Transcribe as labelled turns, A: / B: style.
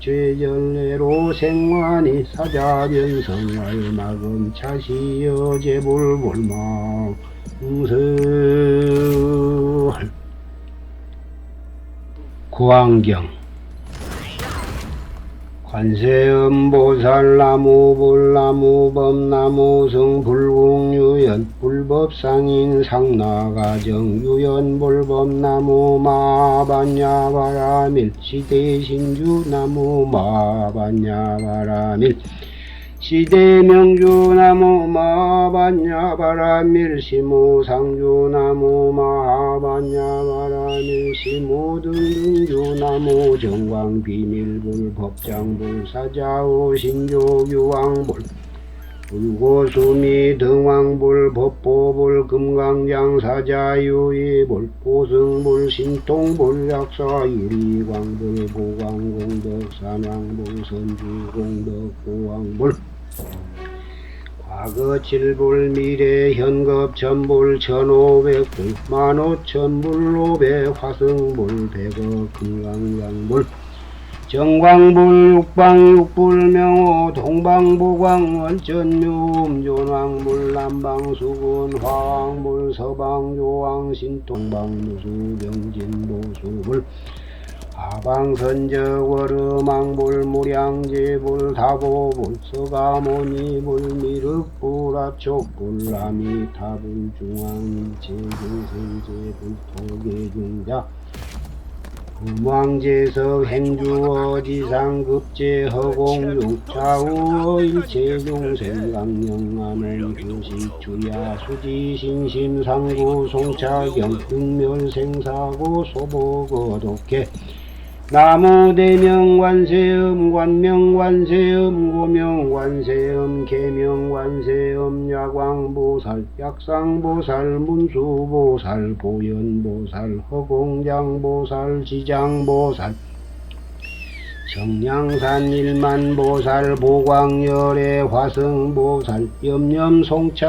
A: 죄전례로 생환이 사자변성을 막은 차시여 제불볼망설. 구안경 관세음보살 나무 볼나무 범나무 성불공유연 불법상인 상나가정 유연 불법나무 마반야바라밀 시대신주 나무 마반야바라밀. 시대명주 나무 마반야바라밀 시무상주 나무 마반야바라밀 시무등등주 나무 정광 비밀불 법장불 사자오 신조 유왕불 불고수미 등왕불 법보불 금강장 사자유이불 보승불 신통불 약사 유리광불 보광공덕 산왕불 선주공덕 보왕불. 과거 칠불 미래 현급 천불 천오백 불 만오천불 오백 화승불 백억 금강장불. 정광불 육방 육불 명호 동방보광 원천묘음 존왕불 남방수군 화왕불 서방조왕 신 동방무수 명진보수불 하방선적 월음왕불 무량제불 다보불 서가모니불 미륵불 아촉불 아미타불 중앙일체중생제불 토계중자. 금왕제석 행주어지상급제 허공중 좌우어 일체중생 강령하는 휴식주야 수지신심상구 송차경 육멸생사고 소복어독해 나무대명 관세음 관명 관세음 고명 관세음 계명관세음 야광보살 약상보살 문수보살 보현보살 허공장보살 지장보살. 정량산 일만보살 보광열의 화성보살 염염송차